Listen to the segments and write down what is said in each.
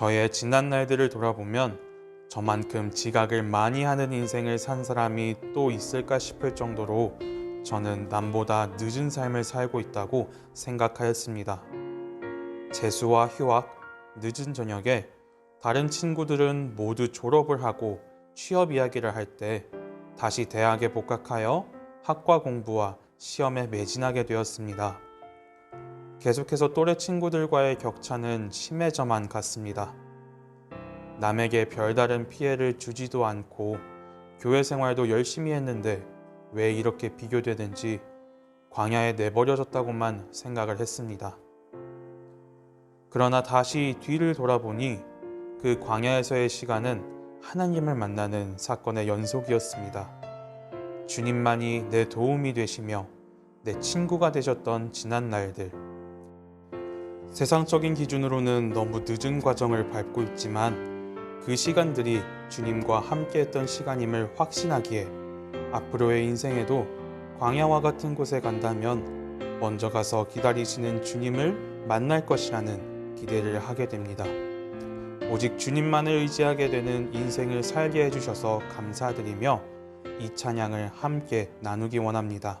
저의 지난 날들을 돌아보면 저만큼 지각을 많이 하는 인생을 산 사람이 또 있을까 싶을 정도로 저는 남보다 늦은 삶을 살고 있다고 생각하였습니다. 재수와 휴학, 늦은 저녁에 다른 친구들은 모두 졸업을 하고 취업 이야기를 할 때 다시 대학에 복학하여 학과 공부와 시험에 매진하게 되었습니다. 계속해서 또래 친구들과의 격차는 심해져만 갔습니다. 남에게 별다른 피해를 주지도 않고 교회 생활도 열심히 했는데 왜 이렇게 비교되는지 광야에 내버려졌다고만 생각을 했습니다. 그러나 다시 뒤를 돌아보니 그 광야에서의 시간은 하나님을 만나는 사건의 연속이었습니다. 주님만이 내 도움이 되시며 내 친구가 되셨던 지난 날들. 세상적인 기준으로는 너무 늦은 과정을 밟고 있지만 그 시간들이 주님과 함께했던 시간임을 확신하기에 앞으로의 인생에도 광야와 같은 곳에 간다면 먼저 가서 기다리시는 주님을 만날 것이라는 기대를 하게 됩니다. 오직 주님만을 의지하게 되는 인생을 살게 해주셔서 감사드리며 이 찬양을 함께 나누기 원합니다.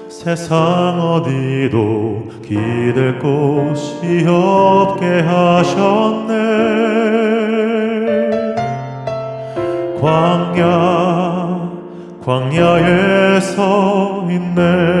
세상 어디도 기댈 곳이 없게 하셨네. 광야 광야에 서 있네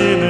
빛